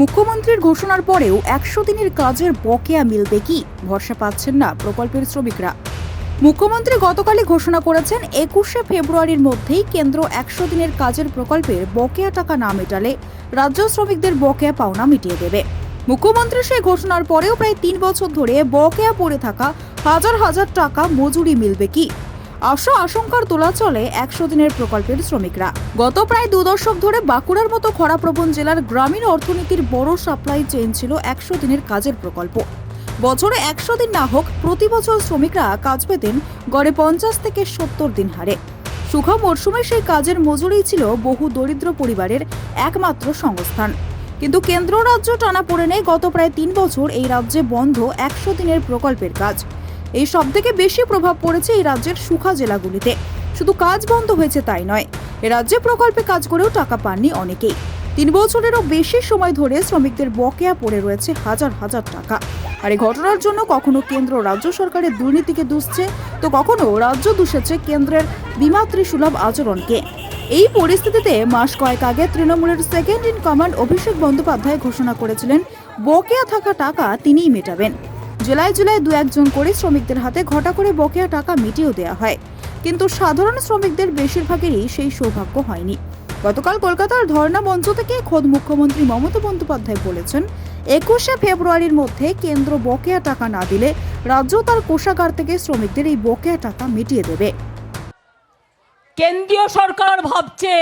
মুখ্যমন্ত্রীর ঘোষণার পরেও একশো দিনের কাজের বকেয়া মিলবে কি? ভরসা পাচ্ছেন না প্রকল্পের শ্রমিকরা। মুখ্যমন্ত্রী গতকালই ঘোষণা করেছেন, একুশে ফেব্রুয়ারির মধ্যেই কেন্দ্র একশো দিনের কাজের প্রকল্পের বকেয়া টাকা না মেটালে রাজ্য শ্রমিকদের বকেয়া পাওনা মিটিয়ে দেবে। মুখ্যমন্ত্রী সেই ঘোষণার পরেও প্রায় তিন বছর ধরে বকেয়া পড়ে থাকা হাজার হাজার টাকা মজুরি মিলবে কি? আশা আশঙ্কার তোলা চলে একশো দিনের প্রকল্পের শ্রমিকরা। গত প্রায় দু দশক ধরে বাঁকুড়ার মতো খরাপ্রবণ জেলার গ্রামীণ অর্থনীতির বড় সাপ্লাই চেইন ছিল একশো দিনের কাজের প্রকল্প। বছরে একশো দিন না হোক, প্রতি বছর শ্রমিকরা কাজ পেতেন গড়ে পঞ্চাশ থেকে সত্তর দিন হারে। সুখ মরশুমে সেই কাজের মজুরি ছিল বহু দরিদ্র পরিবারের একমাত্র সংস্থান। কিন্তু কেন্দ্র রাজ্য টানা পড়েনে গত প্রায় তিন বছর এই রাজ্যে বন্ধ একশো দিনের প্রকল্পের কাজ। এই সব থেকে বেশি প্রভাব পড়েছে এই রাজ্যের সুখা জেলাগুলিতে। শুধু কাজ বন্ধ হয়েছে তাই নয়, এ রাজ্যে প্রকল্পে কাজ করেও টাকা পাননি অনেকেই। তিন বছরেরও বেশি সময় ধরে শ্রমিকদের বকেয়া পড়ে রয়েছে হাজার হাজার টাকা। আর এই ঘটনার জন্য কখনো কেন্দ্র রাজ্য সরকারের দুর্নীতিকে দুষছে, তো কখনো রাজ্য দুষেছে কেন্দ্রের বিমাতৃ সুলভ আচরণকে। এই পরিস্থিতিতে মাস কয়েক আগে তৃণমূলের second in command Abhishek Bandyopadhyay ঘোষণা করেছিলেন, বকেয়া থাকা টাকা তিনিই মেটাবেন। জেলায় জেলায় দু একজন করে শ্রমিকদের হাতে ঘটা করে বকেয়া টাকা মিটিয়েও দেওয়া হয়। কিন্তু সাধারণ শ্রমিকদের বেশিরভাগেরই সেই সৌভাগ্য হয়নি। গতকাল কলকাতার ধর্ণা মঞ্চ থেকে খোদ মুখ্যমন্ত্রী মমতা বন্দ্যোপাধ্যায় বলেছেন, একুশে ফেব্রুয়ারির মধ্যে কেন্দ্র বকেয়া টাকা না দিলে রাজ্য তার কোষাগার থেকে শ্রমিকদের এই বকেয়া টাকা মিটিয়ে দেবে। কেন্দ্রীয় সরকার ভাবছে,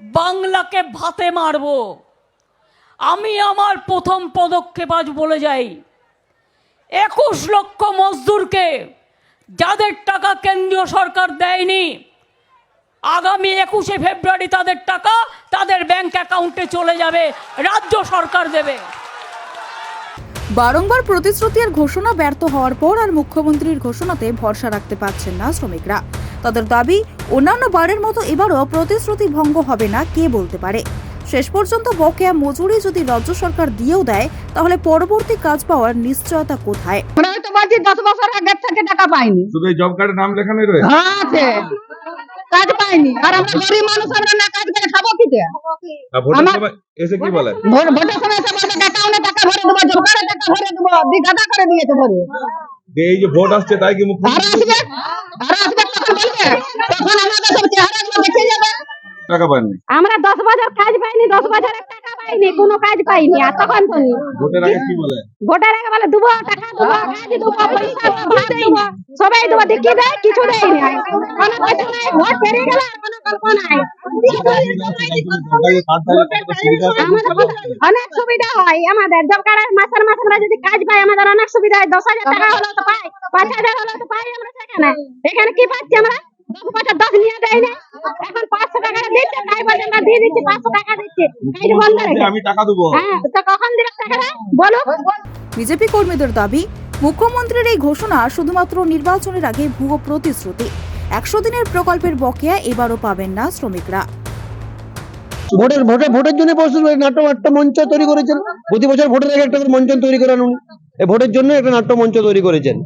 বাংলাকে ভাতে মারব। আমি আমার প্রথম পদক্ষেপ আজ বলে যাই একুশ লক্ষ মজদুরকে যাদের টাকা কেন্দ্রীয় সরকার দেয়নি, আগামী একুশে ফেব্রুয়ারি তাদের টাকা তাদের ব্যাংক অ্যাকাউন্টে চলে যাবে, রাজ্য সরকার দেবে। বারংবার প্রতিশ্রুতি আর ঘোষণা ব্যর্থ হওয়ার পর আর মুখ্যমন্ত্রীর ঘোষণাতে ভরসা রাখতে পারছেন না শ্রমিকরা। তাদের দাবি, অন্যান্য বারের মতো এবারও প্রতিশ্রুতি ভঙ্গ হবে না, কে বলতে পারে? শেষ পর্যন্ত বকেয়া মজুরি যদি রাজ্য সরকার দিয়েও দেয় তাহলে পরবর্তী কাজ পাওয়ার নিশ্চয়তা কোথায়? বলছি দশ বছর আগের থেকে টাকা পাইনি। শুধু জব কার্ডের নাম লেখানোই রয়েছে? হ্যাঁ আছে। কাজ পাইনি। আর আমরা গরিব মানুষ আমরা না কাজ করে খাব কি? আর এসে কি বলে ভোট ভোটের সময় এসে বলবে অ্যাকাউন্টে টাকা ভরে দেবো জব কার্ডে টাকা ভরে দেবো দি গাদা করে দিয়েছে ভরে এই যে ভোট আসছে তাই কি আর মুখ্যমন্ত্রী আসবে আর আসবে তখন বলবে তখন আমাদের সব চেহারা গুলো দেখে যাবে টাকা পাননি আমরা দশ বছর কাজ পাইনি দশ বছরের টাকা পাইনি কোনো কাজ পাইনি। আর তখন তো ভোটের আগে কি বলে? ভোটার আগে বলে দেবো টাকা দেবো কাজ দেবো পয়সা দেবো সবাই দেবো দেখি দেয় কিছু দেয় না। কোনো কিছু নাই ভোট পেরিয়ে গেল আর কোনো গল্প নাই। অনেক সুবিধা হয় আমাদের। জব কার্ডের মাসের মাসে আমরা যদি কাজ পাই আমাদের অনেক সুবিধা হয়। দশ হাজার টাকা হলেও তো পাই পাঁচ হাজার হলেও তো পাই আমরা সেখানে। এখানে কি পাচ্ছি আমরা? দশ বছর দশ নিয়ে দেয় না? এখন পাঁচশো টাকা দিচ্ছে তাই বলে আমরা দিয়ে দিচ্ছি পাঁচশো টাকা দিচ্ছি। বন্ধ রেখে। আমি টাকা দেবো। হ্যাঁ তো কখন দিবে টাকাটা বলো। বিজেপি কর্মীদের দাবি মুখ্যমন্ত্রীর এই ঘোষণা শুধুমাত্র নির্বাচনের আগে ভুয়ো প্রতিশ্রুতি। একশো দিনের প্রকল্পের বকেয়া এবারও পাবেন না শ্রমিকরা। ভোটের ভোটে ভোটের জন্য প্রস্তুত নাট্য নাট্য মঞ্চ তৈরি করেছেন। প্রতি বছর ভোটের আগে একটা মঞ্চ তৈরি করেন। ভোটের জন্য একটা নাট্য মঞ্চ তৈরি করেছেন।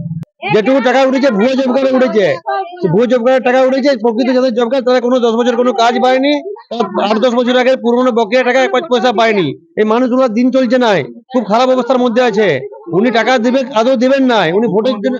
যেটুকু টাকা উঠেছে ভুয়ো জব কার্ডে উঠেছে। ভুয়ো জব কার্ডে টাকা উঠেছে প্রকৃত যাদের জব কার্ড তারা কোনো দশ বছর কোনো কাজ পায়নি আট দশ বছর আগে পুরনো বকেয়া টাকা এক পাঁচ পয়সা পায়নি। এই মানুষগুলো দিন চলছে না খুব খারাপ অবস্থার মধ্যে আছে। উনি টাকা দিবেন আদৌ দিবেন না উনি ভোটের জন্য